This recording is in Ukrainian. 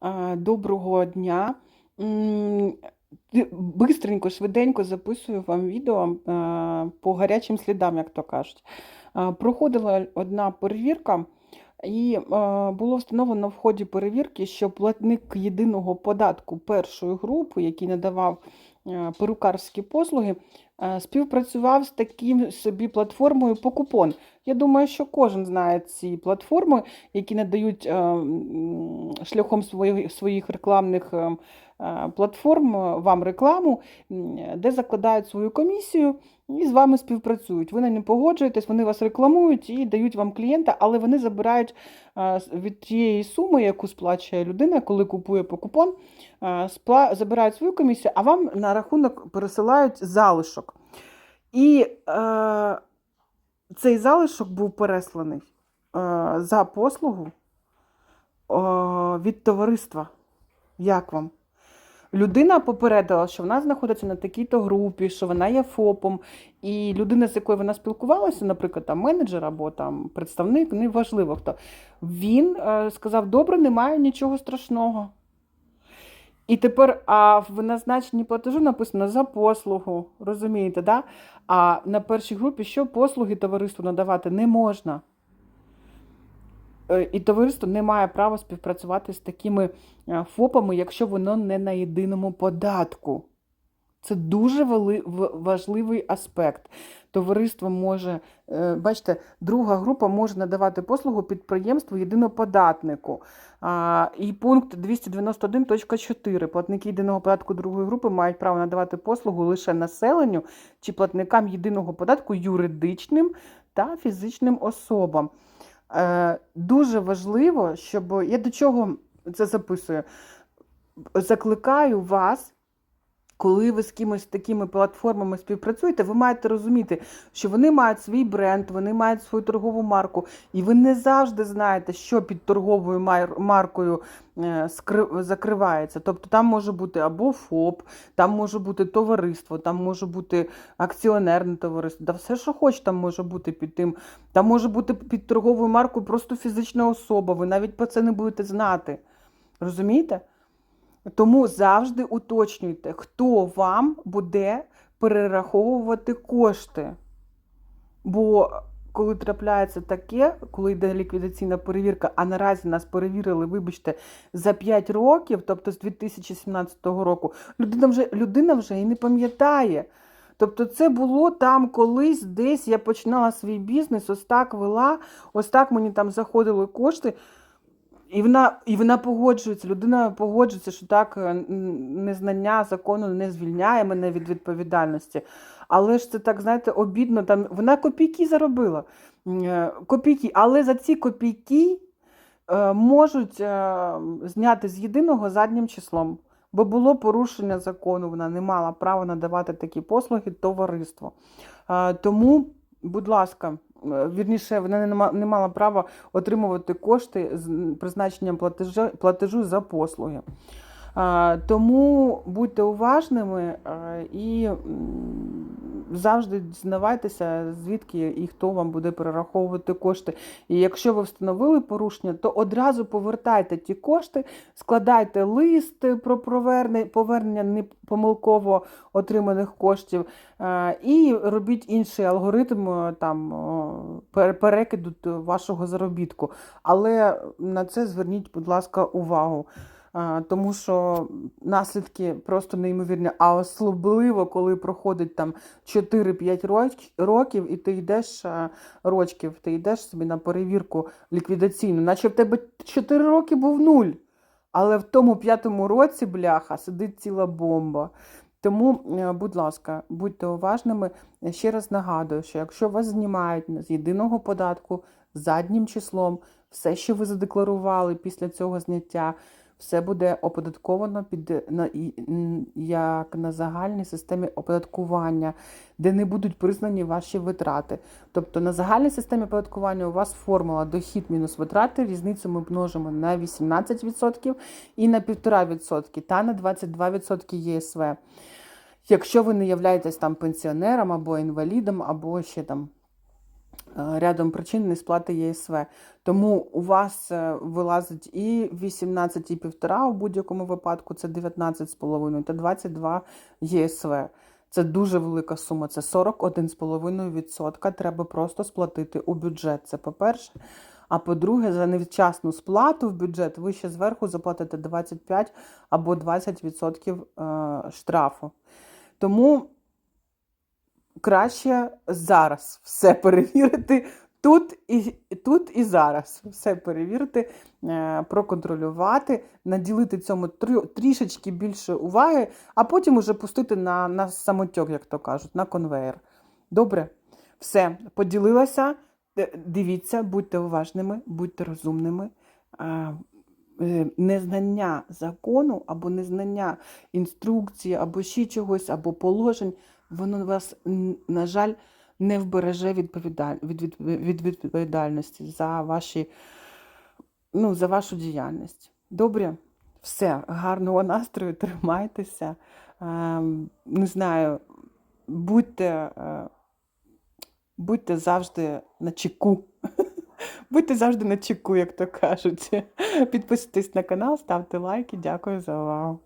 А, Доброго дня. Бистренько, швиденько записую вам відео по гарячим слідам, як то кажуть. Проходила одна перевірка, і було встановлено в ході перевірки, що платник єдиного податку першої групи, який надавав перукарські послуги, співпрацював з таким собі платформою Покупон. Я думаю, що кожен знає ці платформи, які надають е, шляхом своїх, рекламних е, е, платформ вам рекламу, де закладають свою комісію і з вами співпрацюють. Ви на не погоджуєтесь, вони вас рекламують і дають вам клієнта, але вони забирають е, від тієї суми, яку сплачує людина, коли купує по купон, е, забирають свою комісію, а вам на рахунок пересилають залишок. І е, цей залишок був пересланий е, за послугу е, від товариства. Як вам? Людина попередила, що вона знаходиться на такій-то групі, що вона є ФОПом, і людина, з якою вона спілкувалася, наприклад, там менеджер або там представник, неважливо хто, він е, сказав: добре, немає нічого страшного. І тепер а в назначенні платежу написано за послугу, розумієте, да? А на першій групі що послуги товариству надавати не можна. Е, І товариство не має права співпрацювати з такими е, ФОПами, якщо воно не на єдиному податку. Це дуже важливий аспект. Товариство може, е, бачите, друга група може надавати послугу підприємству єдиноподатнику. І пункт 291.4. Платники єдиного податку другої групи мають право надавати послугу лише населенню чи платникам єдиного податку юридичним та фізичним особам. Е, Дуже важливо, щоб я до чого це записую. Закликаю вас, коли ви з кимось такими платформами співпрацюєте, ви маєте розуміти, що вони мають свій бренд, вони мають свою торгову марку, і ви не завжди знаєте, що під торговою маркою е, закривається. Тобто там може бути або ФОП, там може бути товариство, там може бути акціонерне товариство, да все, що хоч там може бути під тим. Там може бути під торговою маркою просто фізична особа. Ви навіть про це не будете знати. Розумієте? Тому завжди уточнюйте, хто вам буде перераховувати кошти. Бо коли трапляється таке, коли йде ліквідаційна перевірка, а наразі нас перевірили, вибачте, за 5 років, тобто з 2017 року, людина вже, людина вже і не пам'ятає. Тобто це було там колись, десь я починала свій бізнес, ось так вела, ось так мені там заходили кошти. І вона, і вона погоджується, людина погоджується, що так е, незнання закону не звільняє мене від відповідальності. Але ж це так, знаєте, обідно. Там вона копійки заробила. Е, Копійки, але за ці копійки е, можуть зняти з єдиного заднім числом. Бо було порушення закону, вона не мала права надавати такі послуги товариству. Тому, будь ласка, е, вірніше, вона не ма- не мала права отримувати кошти з призначенням платежу, платежу за послуги. Тому будьте уважними і м, завжди дізнавайтеся, звідки і хто вам буде перераховувати кошти. І якщо ви встановили порушення, то одразу повертайте ті кошти, складайте лист про повернення непомилково отриманих коштів е, і робіть інший алгоритм е, там перекиду вашого заробітку. Але на це зверніть, будь ласка, увагу. Тому що наслідки просто неймовірні. А особливо, коли проходить там 4-5 років, і ти йдеш а, рочків, ти йдеш собі на перевірку ліквідаційну, наче в тебе 4 роки був нуль. Але в тому п'ятому році, бляха, сидить ціла бомба. Тому, е, будь ласка, будьте уважними. Ще раз нагадую, що якщо вас знімають з єдиного податку заднім числом, все, що ви задекларували після цього зняття, все буде оподатковано під на як на загальній системі оподаткування, де не будуть признані ваші витрати. Тобто на загальній системі оподаткування у вас формула дохід мінус витрати, різницю ми множимо на 18% і на 1,5% та на 22% ЄСВ. Якщо ви не являєтесь там пенсіонером або інвалідом, або ще там рядом причин несплати ЄСВ. Тому у вас е, вилазить і 18, і 1,5 у будь-якому випадку, це 19,5 та 22 ЄСВ. Це дуже велика сума, це 41,5%. Треба просто сплатити у бюджет. Це по-перше. А по-друге, за невчасну сплату в бюджет ви ще зверху заплатите 25 або 20% е, штрафу. Тому краще зараз все перевірити тут і, тут і зараз. Все перевірити, е, проконтролювати, наділити цьому трішечки більше уваги, а потім уже пустити на, на самотьок, як то кажуть, на конвейер. Добре, все, поділилася. Дивіться, будьте уважними, будьте розумними. Е, Незнання закону або незнання інструкції, або ще чогось, або положень, воно вас, на жаль, не вбереже від, від відповідальності за, ваші, ну, за вашу діяльність. Добре, все, гарного настрою, тримайтеся. Ем, Не знаю, будьте, е, будьте завжди на чеку. Будьте завжди на чеку, як то кажуть. Підписуйтесь на канал, ставте лайки. Дякую за увагу.